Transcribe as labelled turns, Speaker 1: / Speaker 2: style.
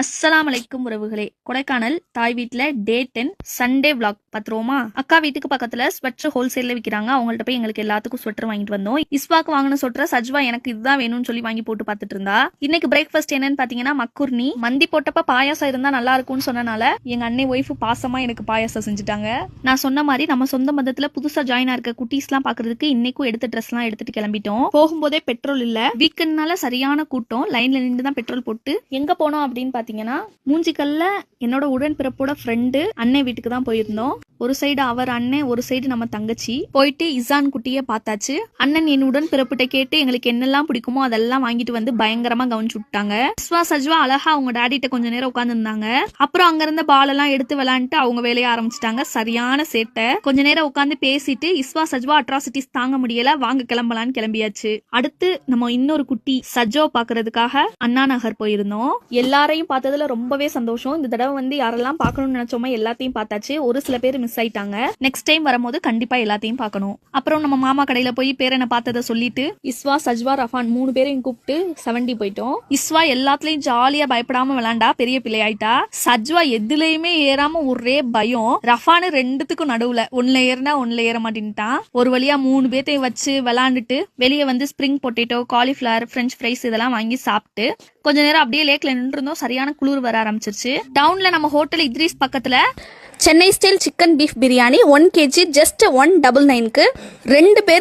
Speaker 1: அஸ்ஸலாம் அலைக்கும் உறவுகளே. கொடைக்கானல் தாய் வீட்டில் டே டென் சண்டே விளாக் பாத்துருவோமா? அக்கா வீட்டுக்கு பக்கத்தில் ஸ்வெட்டர் ஹோல்சேலில் விற்கிறாங்க அவங்கள்ட்ட போய் எங்களுக்கு எல்லாத்துக்கும் ஸ்வெட்டர் வாங்கிட்டு வந்தோம். இஸ்வாக்கு வாங்கின ஸ்வெட்டர் சஜ்வா எனக்கு இதுதான் வேணும்னு சொல்லி வாங்கி போட்டு பார்த்துட்டு இருந்தா. இன்னைக்கு பிரேக்ஃபாஸ்ட் என்னன்னு பார்த்தீங்கன்னா மக்குர்னி மந்தி போட்டப்ப பாயாசம் இருந்தால் நல்லா இருக்கும்னு சொன்னனால எங்க அண்ணே ஒய்ஃப் பாசமாக எனக்கு பாயாசம் செஞ்சுட்டாங்க. நான் சொன்ன மாதிரி நம்ம சொந்த மதத்தில் புதுசாக ஜாயின் இருக்க குட்டீஸ்லாம் பார்க்கறதுக்கு இன்னைக்கும் எடுத்த ட்ரெஸ்லாம் எடுத்துட்டு கிளம்பிட்டோம். போகும்போதே பெட்ரோல் இல்லை. வீக்கெண்ட்னால சரியான கூட்டம். லைன்ல நின்று தான் பெட்ரோல் போட்டு எங்க போனோம் அப்படின்னு பாத்தீங்கன்னா மூஞ்சிக்கல்ல என்னோட உடன்பிறப்போட ஃப்ரெண்டு அன்னை வீட்டுக்கு தான் போயிருந்தோம். ஒரு சைடு அவர் அண்ணன் ஒரு சைடு நம்ம தங்கச்சி. போயிட்டு இசான் குட்டியை பார்த்தாச்சு. அண்ணன் என் உடன்பிறப்புட்ட கேட்டு எங்களுக்கு என்னெல்லாம் பிடிக்குமோ அதெல்லாம் வாங்கிட்டு வந்து பயங்கரமா கவனிச்சு விட்டாங்க. விஸ்வா சஜ்வா அழகா அவங்க டாடிட்ட கொஞ்ச நேரம் உட்காந்துருந்தாங்க அப்புறம் அங்க இருந்த பால் எல்லாம் எடுத்து விளையாண்டுட்டு அவங்க வேலைய ஆரம்பிச்சிட்டாங்க. சரியான சேட்டை. கொஞ்ச நேரம் உட்காந்து பேசிட்டு இஸ்வா சஜ்வா அட்ராசிட்டிஸ் தாங்க முடியல வாங்க கிளம்பலான்னு கிளம்பியாச்சு. அடுத்து நம்ம இன்னொரு குட்டி சஜோ பாக்குறதுக்காக அண்ணா நகர் போயிருந்தோம். எல்லாரையும் பார்த்ததுல ரொம்பவே சந்தோஷம். இந்த தடவை வந்து யாரெல்லாம் பார்க்கணும்னு நினைச்சோமோ எல்லாத்தையும் பார்த்தாச்சு. ஒரு சில பேர் மிஸ் ஆயிட்டாங்க. நெக்ஸ்ட் டைம் வரும்போது கண்டிப்பா எல்லாத்தையும் பார்க்கணும். அப்புறம் நம்ம மாமா கடையில போய் பேரனை பார்த்ததை சொல்லிட்டு இஸ்வா சஜ்வா ரஃபான் மூணு பேரையும் கூப்பிட்டு செவன்டி போயிட்டோம். இஸ்வா எல்லாத்துலயும் ஜாலியா பயப்படாம விளாண்டா பெரிய பிள்ளை ஆயிட்டா சஜ்வா எதுலயுமே ஏறாம ஒரே பயம். ரஃபானு ரெண்டுத்துக்கும் நடுவுல ஒன்னுல ஏறினா ஒன்னுல ஏற மாட்டேன்ட்டான். ஒரு வழியா மூணு பேர்த்தையும் வச்சு விளாண்டுட்டு வெளியே வந்து spring potato cauliflower French fries இதெல்லாம் வாங்கி சாப்பிட்டு கொஞ்ச நேரம் அப்படியே லேக்ல நின்று இருந்தோம் சரியான குளிர் வர ஆரம்பிச்சிருச்சு. டவுன்ல நம்ம ஹோட்டல் இத்ரீஸ் பக்கத்துல
Speaker 2: Chennai style chicken beef biryani one KG just one double நைனுக்கு ரெண்டு பேர்